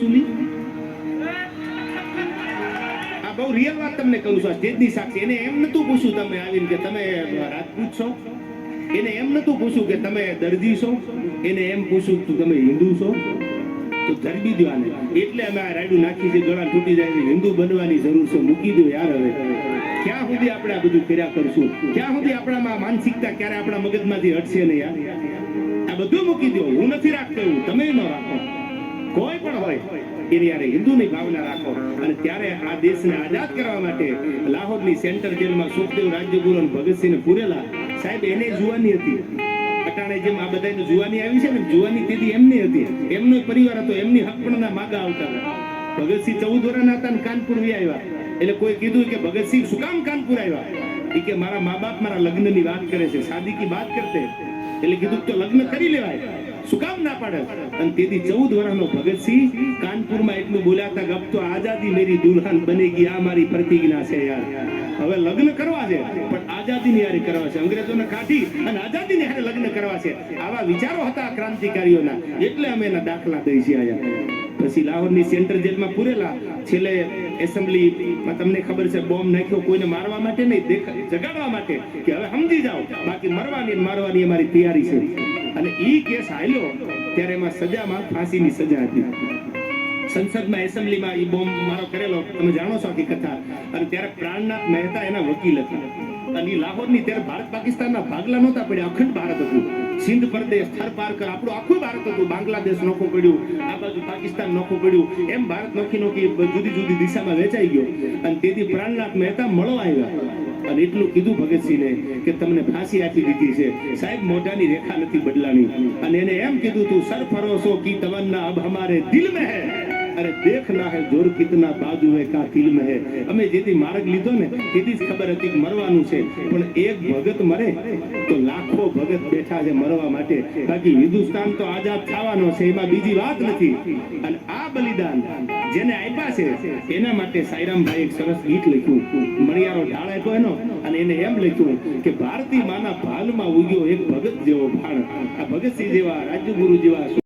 Actually આ બહુ real વાત તમને કહું છું. આ સાક્ષી. એને એમ નતું પૂછ્યું તમે આવીને કે તમે રાજપૂત છો? એને એમ નતું પૂછ્યું કે તમે દર્દી છો? એને એમ પૂછ્યું કે તમે હિન્દુ છો? તો ધરબી દો આને. એટલે અમે આ રાયડું નાખી છે ગળા તૂટી જાય હિન્દુ બનવાની જરૂર છે. મૂકી દો યાર હવે. ક્યાં સુધી આપણે આ બધું કર્યા કરશું? ક્યાં સુધી આપણામાં માનસિકતા ક્યારે આપણા મગજમાંથી હટશે ને યાર? આ બધું મૂકી દો હું નથી રાખતો એવું. તમે ન રાખો. કોઈ પણ હોય, એની યારે હિન્દુની ભાવના રાખો. અને ત્યારે આ દેશને આઝાદ કરવા માટે લાહોરની સેન્ટર જેલમાં સુખદેવ, રાજ્યગુરુ અને ભગતસિંહને પૂરેલા સાહેબ, એને જુવાની હતી. અટાણે જેમ આ બધાને જુવાની આવી છે ને, જુવાની તેથી એમની હતી. એમનો પરિવાર હતો, એમની હકપણના માગા આવતા ભગતસિંહ ચૌદ વર્ષના હતા ને કાનપુર વી આવ્યા એટલે કોઈ કીધું કે ભગતસિંહ શું કામ કાનપુર આવ્યા એ કે મારા મા બાપ મારા લગ્નની વાત કરે છે શાદી કી વાત કરતે. એટલે કીધું તો લગ્ન કરી લેવાય. શું કામ ના પાડે? અને તેથી ચૌદ વર્ષનો ભગતસિંહ કાનપુરમાં એટલું બોલાતા ગપ તો આઝાદી મેરી દુલ્હન બનેગી આ મારી પ્રતિજ્ઞા છે યાર. હવે લગ્ન કરવા છે, પણ આઝાદીની હારે કરવા છે. અંગ્રેજોને કાઢી અને આઝાદીની હારે લગ્ન કરવા છે. આવા વિચારો હતા ક્રાંતિકારીઓના, એટલે અમે એના દાખલા દઈ છીએ અહીંયા. પછી લાહોરની સેન્ટર જેલમાં પૂરેલા છેલ્લે એસેમ્બલીમાં તમને ખબર છે, બોમ્બ નાખ્યો કોઈને મારવા માટે નહીં જગાડવા માટે, કે હવે સમજી જાઓ. બાકી મરવાની મારવાની અમારી તૈયારી છે. અને ઈ કેસ આવ્યો ત્યારે એમાં સજામાં ફાંસીની સજા હતી. સંસદમાં એસેમ્બલીમાં ઈ બોમ્બ મારો કરેલો, તમે જાણો છો આખી કથા. અને ત્યારે પ્રાણનાથ મહેતા એના વકીલ હતા. અને લાહોરની ત્યારે ભારત પાકિસ્તાનના ભાગલા નહોતા પડ્યા. અખંડ ભારત હતું. સિંધ પ્રદેશ, થર પાર કર, આપણું આખું ભારત હતું. બાંગ્લાદેશ નોખું પડ્યું. આ બાજુ પાકિસ્તાન નોખું પડ્યું. એમ ભારત નોખી નોખી જુદી જુદી દિશામાં વેચાઈ ગયો. અને તેથી પ્રાણનાથ મહેતા મળવા આવ્યા. અને એટલું કીધું ભગતસિંહને કે તમને ફાંસી આપી દીધી છે. સાહેબ, મોઢાની રેખા નથી બદલાની અને એને એમ કીધું તું સરફરોશો કી તમન્ના અબ હમારે દિલ મેં है અરે દેખના હે જોર કિતના બાજુ હે કા ફિલ્મ હે. અમે જેથી માર્ગ લીધો ને તેથી ખબર હતી મરવાનું છે. પણ એક ભગત મરે તો લાખો ભગત બેઠા છે મરવા માટે. બાકી હિન્દુસ્તાન તો આઝાદ થવાનો છે, એમાં બીજી વાત નથી. અને આ બલિદાન જેને આપ્યા છે, એના માટે સાઈરામભાઈ એક સરસ ગીત લખ્યું. મણિયારો ઢાળ એનો અને એને એમ લખ્યું કે ભારતી માના ભાલમાં ઉગ્યો એક ભગત જેવો ભાણ. આ ભગતસિંહ જેવા રાજ્યગુરુ જેવા